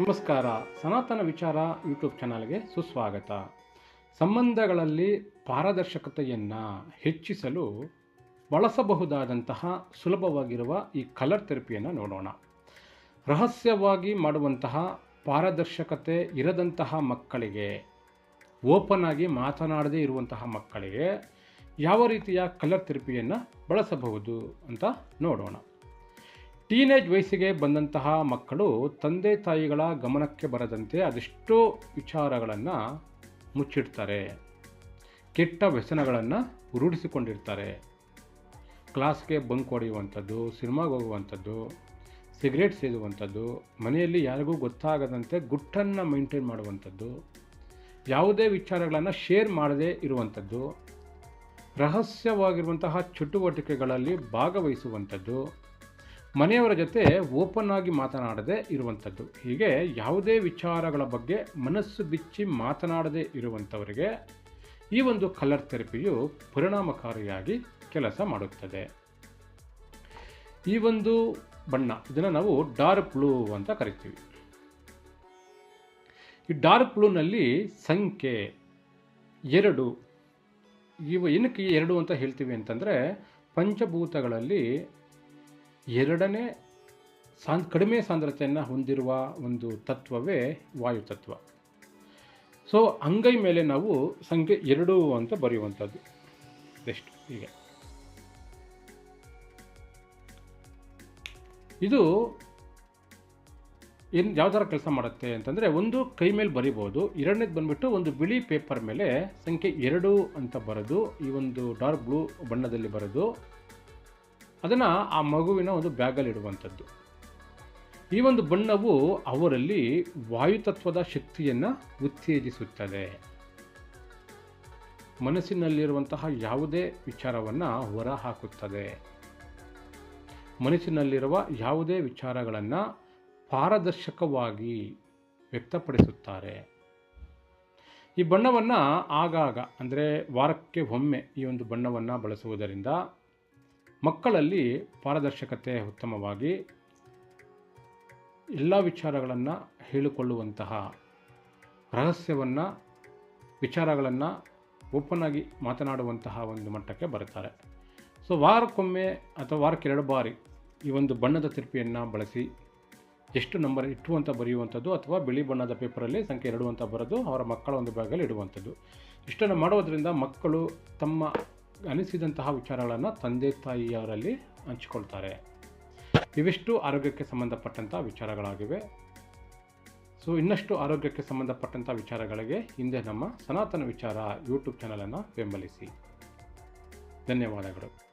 ನಮಸ್ಕಾರ, ಸನಾತನ ವಿಚಾರ ಯೂಟ್ಯೂಬ್ ಚಾನಲ್ಗೆ ಸುಸ್ವಾಗತ. ಸಂಬಂಧಗಳಲ್ಲಿ ಪಾರದರ್ಶಕತೆಯನ್ನು ಹೆಚ್ಚಿಸಲು ಬಳಸಬಹುದಾದಂತಹ ಸುಲಭವಾಗಿರುವ ಈ ಕಲರ್ ಥೆರಪಿಯನ್ನು ನೋಡೋಣ. ರಹಸ್ಯವಾಗಿ ಮಾಡುವಂತಹ ಪಾರದರ್ಶಕತೆ ಇರದಂತಹ ಮಕ್ಕಳಿಗೆ, ಓಪನ್ ಆಗಿ ಮಾತನಾಡದೇ ಇರುವಂತಹ ಮಕ್ಕಳಿಗೆ ಯಾವ ರೀತಿಯ ಕಲರ್ ಥೆರಪಿಯನ್ನು ಬಳಸಬಹುದು ಅಂತ ನೋಡೋಣ. ಟೀನೇಜ್ ವಯಸ್ಸಿಗೆ ಬಂದಂತಹ ಮಕ್ಕಳು ತಂದೆ ತಾಯಿಗಳ ಗಮನಕ್ಕೆ ಬರದಂತೆ ಅದೆಷ್ಟೋ ವಿಚಾರಗಳನ್ನು ಮುಚ್ಚಿಡ್ತಾರೆ. ಕೆಟ್ಟ ವ್ಯಸನಗಳನ್ನು ರೂಢಿಸಿಕೊಂಡಿರ್ತಾರೆ. ಕ್ಲಾಸ್ಗೆ ಬಂಕ್ ಹೊಡೆಯುವಂಥದ್ದು, ಸಿನಿಮಾಗೆ ಹೋಗುವಂಥದ್ದು, ಸಿಗರೇಟ್ ಸೇದುವಂಥದ್ದು, ಮನೆಯಲ್ಲಿ ಯಾರಿಗೂ ಗೊತ್ತಾಗದಂತೆ ಗುಟ್ಟನ್ನು ಮೈಂಟೈನ್ ಮಾಡುವಂಥದ್ದು, ಯಾವುದೇ ವಿಚಾರಗಳನ್ನು ಶೇರ್ ಮಾಡದೇ ಇರುವಂಥದ್ದು, ರಹಸ್ಯವಾಗಿರುವಂತಹ ಚಟುವಟಿಕೆಗಳಲ್ಲಿ ಭಾಗವಹಿಸುವಂಥದ್ದು ಮನೆಯವರ ಜೊತೆ ಓಪನ್ ಆಗಿ ಮಾತನಾಡದೇ ಇರುವಂಥದ್ದು. ಹೀಗೆ ಯಾವುದೇ ವಿಚಾರಗಳ ಬಗ್ಗೆ ಮನಸ್ಸು ಬಿಚ್ಚಿ ಮಾತನಾಡದೇ ಇರುವಂಥವರಿಗೆ ಈ ಒಂದು ಕಲರ್ ಥೆರಪಿಯು ಪರಿಣಾಮಕಾರಿಯಾಗಿ ಕೆಲಸ ಮಾಡುತ್ತದೆ. ಈ ಒಂದು ಬಣ್ಣ, ಇದನ್ನು ನಾವು ಡಾರ್ಕ್ ಬ್ಲೂ ಅಂತ ಕರಿತೀವಿ. ಈ ಡಾರ್ಕ್ ಬ್ಲೂನಲ್ಲಿ ಸಂಖ್ಯೆ ಎರಡು, ಇವು ಏನಕ್ಕೆ ಎರಡು ಅಂತ ಹೇಳ್ತೀವಿ ಅಂತಂದರೆ, ಪಂಚಭೂತಗಳಲ್ಲಿ ಎರಡನೇ ಸಾನ್ ಕಡಿಮೆ ಸಾಂದ್ರತೆಯನ್ನು ಹೊಂದಿರುವ ಒಂದು ತತ್ವವೇ ವಾಯು ತತ್ವ. ಸೊ ಅಂಗೈ ಮೇಲೆ ನಾವು ಸಂಖ್ಯೆ ಎರಡು ಅಂತ ಬರೆಯುವಂಥದ್ದು. ಬೆಸ್ಟ್, ಹೀಗೆ. ಇದು ಏನು, ಯಾವ ಥರ ಕೆಲಸ ಮಾಡುತ್ತೆ ಅಂತಂದರೆ, ಒಂದು ಕೈ ಮೇಲೆ ಬರಿಬೋದು, ಎರಡನೇದು ಬಂದುಬಿಟ್ಟು ಒಂದು ಬಿಳಿ ಪೇಪರ್ ಮೇಲೆ ಸಂಖ್ಯೆ ಎರಡು ಅಂತ ಬರೆದು, ಈ ಒಂದು ಡಾರ್ಕ್ ಬ್ಲೂ ಬಣ್ಣದಲ್ಲಿ ಬರೆದು ಅದನ್ನು ಆ ಮಗುವಿನ ಒಂದು ಬ್ಯಾಗಲ್ಲಿ ಇಡುವಂಥದ್ದು. ಈ ಒಂದು ಬಣ್ಣವು ಅವರಲ್ಲಿ ವಾಯುತತ್ವದ ಶಕ್ತಿಯನ್ನು ಉತ್ತೇಜಿಸುತ್ತದೆ. ಮನಸ್ಸಿನಲ್ಲಿರುವಂತಹ ಯಾವುದೇ ವಿಚಾರವನ್ನು ಹೊರಹಾಕುತ್ತದೆ. ಮನಸ್ಸಿನಲ್ಲಿರುವ ಯಾವುದೇ ವಿಚಾರಗಳನ್ನು ಪಾರದರ್ಶಕವಾಗಿ ವ್ಯಕ್ತಪಡಿಸುತ್ತಾರೆ. ಈ ಬಣ್ಣವನ್ನು ಆಗಾಗ, ಅಂದರೆ ವಾರಕ್ಕೆ ಒಮ್ಮೆ ಈ ಒಂದು ಬಣ್ಣವನ್ನು ಬಳಸುವುದರಿಂದ ಮಕ್ಕಳಲ್ಲಿ ಪಾರದರ್ಶಕತೆ ಉತ್ತಮವಾಗಿ ಎಲ್ಲ ವಿಚಾರಗಳನ್ನು ಹೇಳಿಕೊಳ್ಳುವಂತಹ ರಹಸ್ಯವನ್ನು, ವಿಚಾರಗಳನ್ನು ಓಪನ್ ಆಗಿ ಮಾತನಾಡುವಂತಹ ಒಂದು ಮಟ್ಟಕ್ಕೆ ಬರುತ್ತಾರೆ. ಸೊ ವಾರಕ್ಕೊಮ್ಮೆ ಅಥವಾ ವಾರಕ್ಕೆ ಎರಡು ಬಾರಿ ಈ ಒಂದು ಬಣ್ಣದ ತಿರುಪಿಯನ್ನು ಬಳಸಿ, ಎಷ್ಟು ನಂಬರ್ ಇಟ್ಟು ಅಂತ ಬರೆಯುವಂಥದ್ದು ಅಥವಾ ಬಿಳಿ ಬಣ್ಣದ ಪೇಪರಲ್ಲಿ ಸಂಖ್ಯೆ ಎರಡು ಅಂತ ಬರೋದು ಅವರ ಮಕ್ಕಳ ಒಂದು ಭಾಗದಲ್ಲಿ ಇಡುವಂಥದ್ದು. ಇಷ್ಟನ್ನು ಮಾಡೋದರಿಂದ ಮಕ್ಕಳು ತಮ್ಮ ಅನಿಸಿದಂತಹ ವಿಚಾರಗಳನ್ನು ತಂದೆ ತಾಯಿಯವರಲ್ಲಿ ಹಂಚಿಕೊಳ್ತಾರೆ. ಇವಿಷ್ಟು ಆರೋಗ್ಯಕ್ಕೆ ಸಂಬಂಧಪಟ್ಟಂಥ ವಿಚಾರಗಳಾಗಿವೆ. ಸೊ ಇನ್ನಷ್ಟು ಆರೋಗ್ಯಕ್ಕೆ ಸಂಬಂಧಪಟ್ಟಂಥ ವಿಚಾರಗಳಿಗೆ ಹಿಂದೆ ನಮ್ಮ ಸನಾತನ ವಿಚಾರ ಯೂಟ್ಯೂಬ್ ಚಾನಲನ್ನು ಬೆಂಬಲಿಸಿ. ಧನ್ಯವಾದಗಳು.